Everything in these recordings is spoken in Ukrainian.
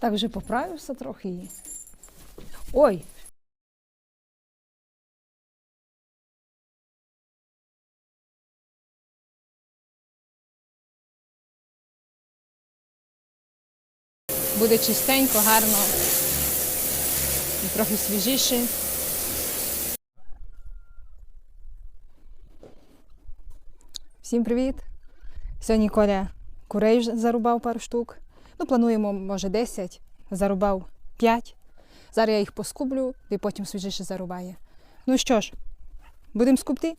Так вже поправився трохи. і- Ой! Буде чистенько, гарно і трохи свіжіше. Всім привіт! Сьогодні Коля курей зарубав пару штук. Ну, плануємо, може, 10, зарубав 5. Зараз я їх поскублю і потім свіжіше зарубає. Ну що ж, будемо скупти?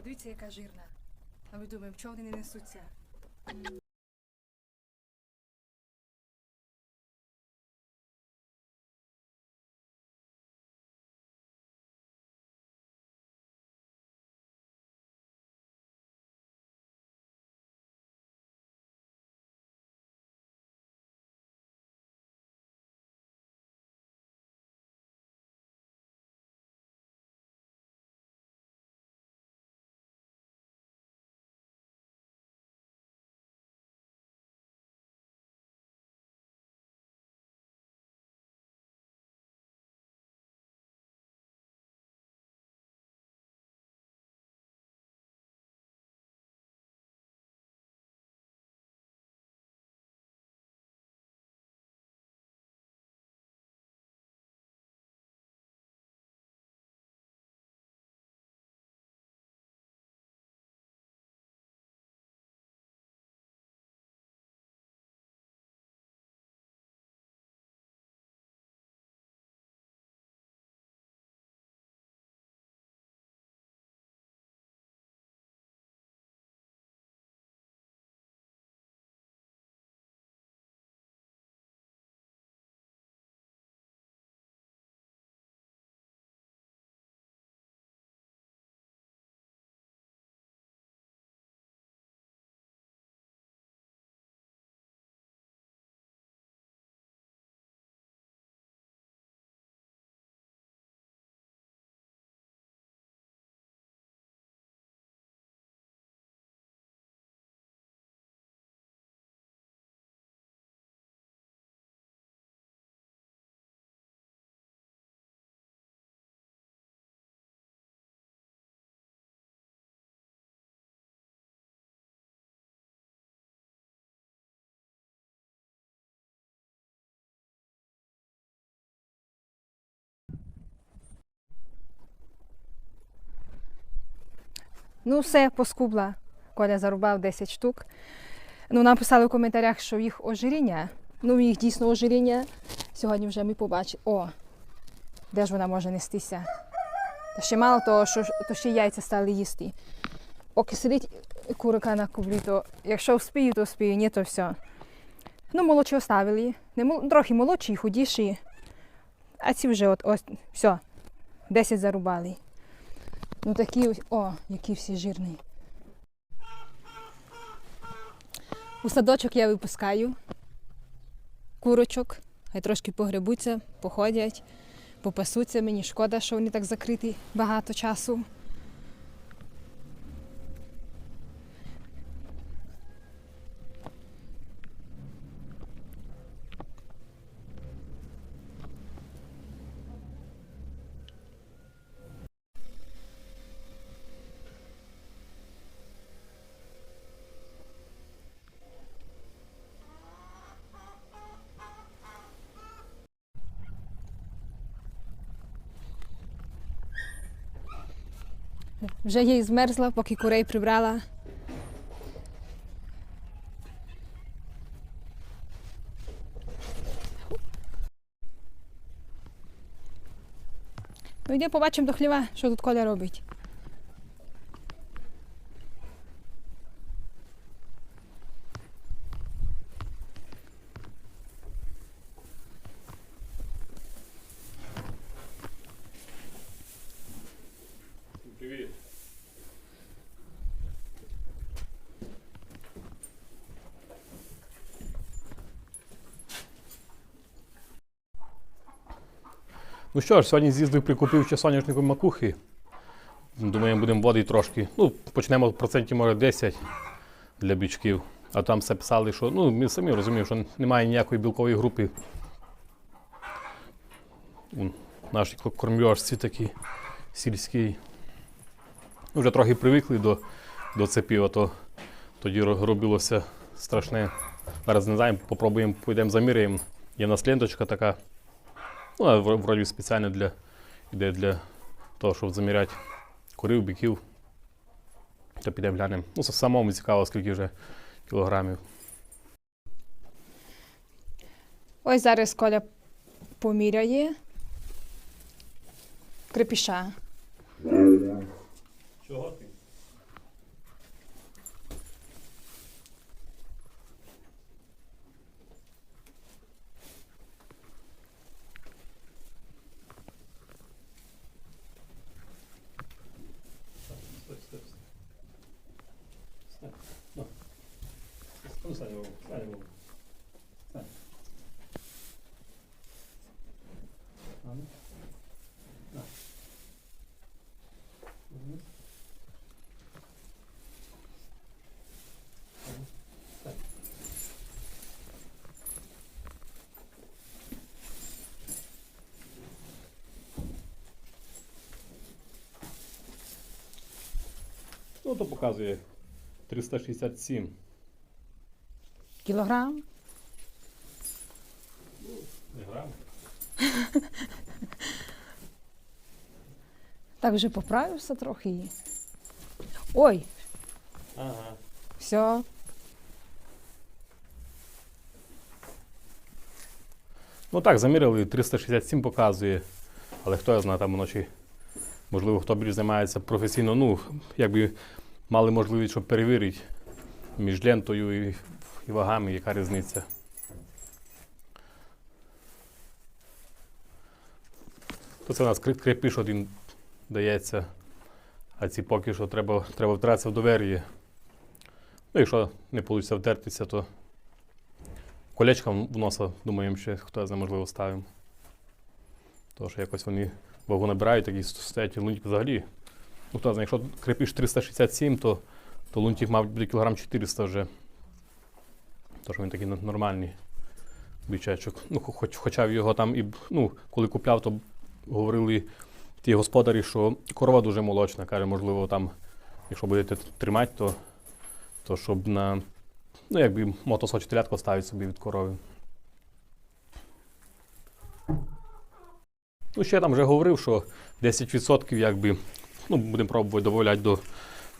Подивіться, яка жирна. А ми думаємо, чого вони не несуться? Ну, все, поскубла. Коля зарубав 10 штук. Ну, нам писали в коментарях, що їх ожиріння. Ну, їх дійсно ожиріння. Сьогодні вже ми побачили. О, де ж вона може нестися? Та ще мало того, що то ще яйця стали їсти. Поки сидить курика на кублі, то якщо вспію, то вспію, ні, то все. Ну, молодші оставили. Не мол... Трохи молодші, худіші. А ці вже от ось, все, 10 зарубали. Ну такі ось, о, які всі жирні. У садочок я випускаю курочок, хай трошки погребуться, походять, попасуться. Мені шкода, що вони так закриті багато часу. Вже їй змерзла, поки курей прибрала. Ну, йди побачимо до хліва, що тут Коля робить. Ну що ж, сьогодні з'їздив, прикупив ще соняшнику макухи. Думаю, будемо водити трошки. Ну, почнемо процентів, може, 10 для бічків. А там все писали, що ну, ми самі розуміємо, що немає ніякої білкової групи. Наші кормльошці такі сільські. Вже трохи привикли до, до цепів, а то тоді робилося страшне. Зараз не знаємо, попробуємо, пойдемо заміряємо. Є в нас ленточка така. Ну, а вроді спеціально для, іде для того, щоб заміряти курів, биків. То підемо глянемо. Ну, це самому цікаво, скільки вже кілограмів. Ось зараз Коля поміряє крепіша. Чого ти? Ну, Встань, Вова, встань, Вова. Встань. А ну. На. Мгм. Ну, то показує 367. Кілограм. Так вже поправився трохи. Ой, Ага. все. Ну так, заміряли, 367 показує. Але хто я знає, там вночі, можливо, хто більш займається професійно, ну, якби мали можливість, щоб перевірити між лентою і, і вагами, яка різниця. То це у нас кре- крепіш один дається, а ці поки що треба, треба втратися в довір'ї. Ну, якщо не вийде втертися, то колечка в носа, думаємо, ще хто знає, можливо, ставимо. Що якось вони вагу набирають, такі стоять лунтик взагалі. Ну, хто знає, якщо крепіш 367, то, то лунтик, мабуть, буде кілограм 400 вже. Тож він такий нормальний бичачок. Ну, хоч, хоча його там і, ну, коли купляв, то говорили ті господарі, що корова дуже молочна. Каже, можливо, там, якщо будете тримати, то, то щоб на Ну, якби мотосочі телятко ставить собі від корови. Ну, ще я там вже говорив, що 10% якби, ну, будемо пробувати додавати до,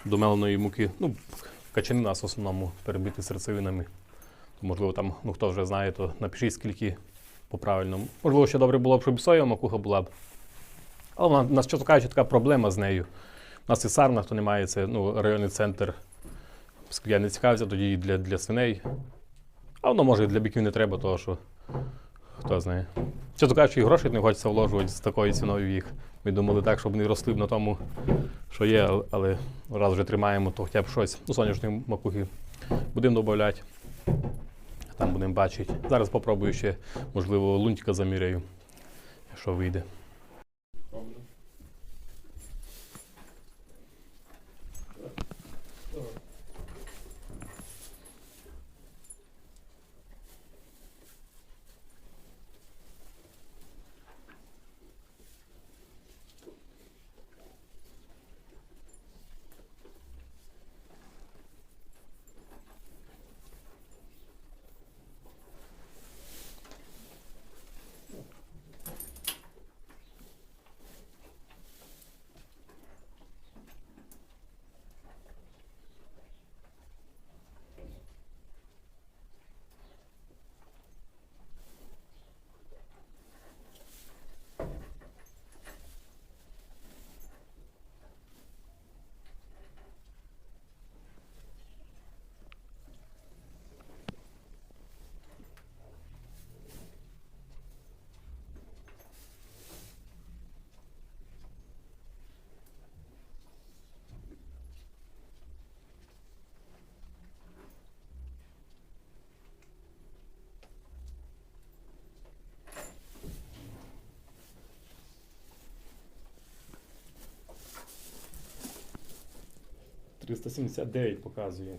до меленої муки. Ну, качани нас в основному перебиті серцевинами. Можливо, там, ну хто вже знає, то напишіть скільки по правильному. Можливо, ще добре було б, щоб соєва макуха була б. Але у нас, чесно кажучи, така проблема з нею. У нас і сарна, хто не має, це ну, районний центр я не цікавився тоді і для, для свиней. А воно може і для біків не треба, того що хто знає. Чесно кажучи, і грошей не хочеться вложувати з такою ціною в їх. Ми думали так, щоб вони росли б на тому, що є, але- раз вже тримаємо, то хоча б щось. Ну, соняшні макухи будемо додавати. Там будемо бачити. Зараз попробую ще, можливо, лунтика заміряю, якщо вийде. 379 показує.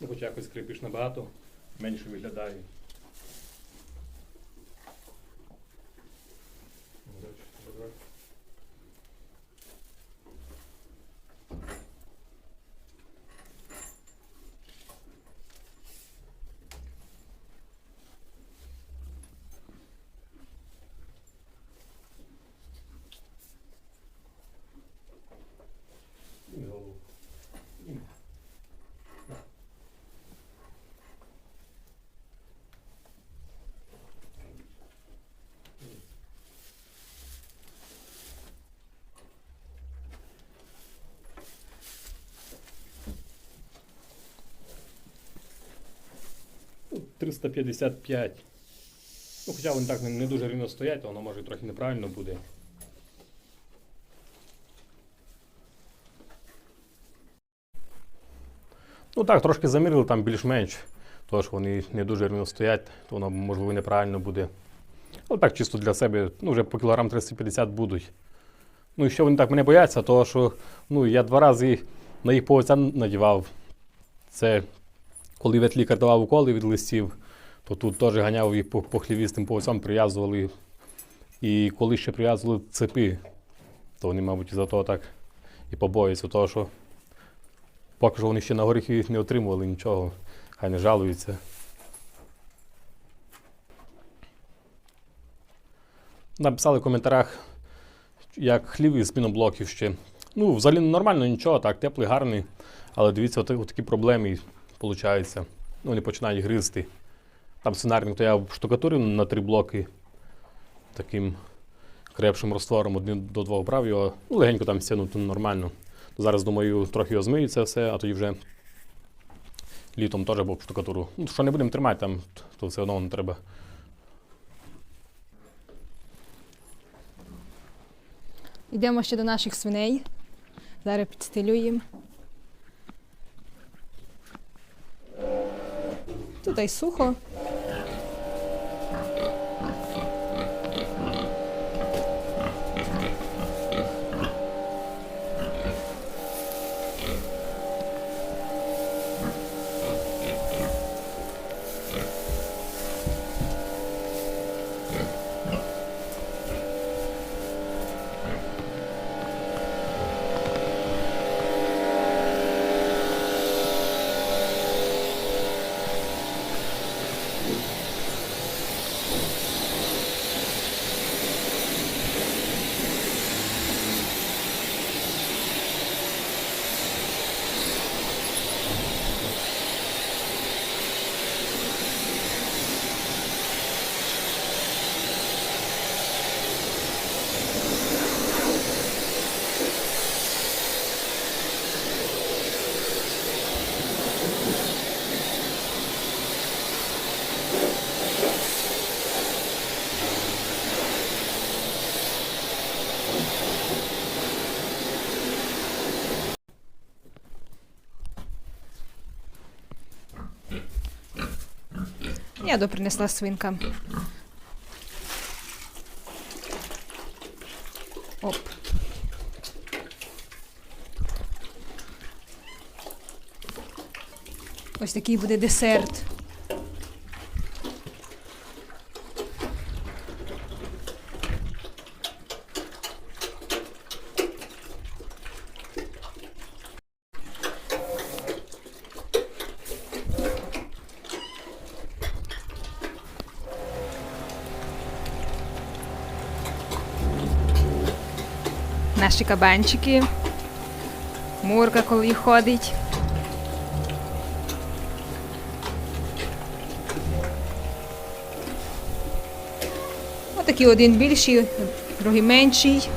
Ну, хоч якось кріпиш набагато, менше виглядає. Ну, 355. Ну, хоча вони так не, дуже рівно стоять, то воно може трохи неправильно буде. Ну так, трошки замірили там більш-менш. Що вони не дуже рівно стоять, то воно можливо неправильно буде. Але так чисто для себе, ну вже по кілограм 350 будуть. Ну і що вони так мене бояться, тому що ну, я два рази на їх повця надівав. Це коли ветлікар давав уколи від листів, то тут теж ганяв їх по, по хлівістим повцям, прив'язували. І коли ще прив'язували цепи, то вони, мабуть, за того так і побоюються, того, що поки що вони ще на горіхи не отримували нічого, хай не жалуються. Написали в коментарях, як хлів із спіноблоків ще. Ну, взагалі нормально, нічого, так, теплий, гарний. Але дивіться, от, от такі проблеми виходить. Ну, вони починають гризти. Там сценарник, то я штукатурив на три блоки таким крепшим раствором, один до двох брав його, ну, легенько там стягнути нормально. Зараз, думаю, трохи його змию це все, а тоді вже літом теж був штукатуру. Ну, що не будемо тримати там, то все одно воно треба. Йдемо ще до наших свиней. Зараз підстелюємо. Тут і сухо. Я допринесла свинка. Оп. Ось такий буде десерт. Наші кабанчики. Мурка, коли ходить. Отакий один більший, другий менший.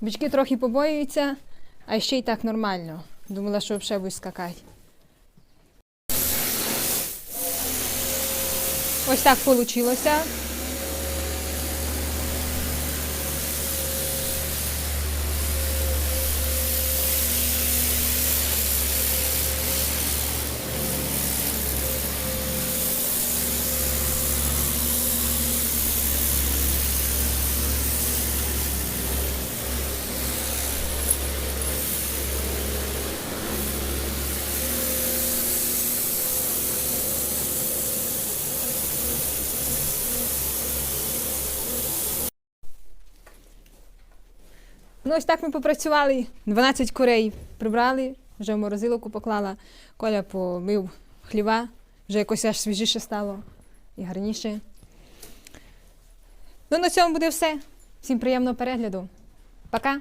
Бички трохи побоюються, а ще й так нормально. Думала, що взагалі будуть скакати. Ось так вийшло. Ну, ось так ми попрацювали. 12 курей прибрали, вже в морозилку поклала. Коля помив хліва, вже якось аж свіжіше стало і гарніше. Ну, на цьому буде все. Всім приємного перегляду. Пока!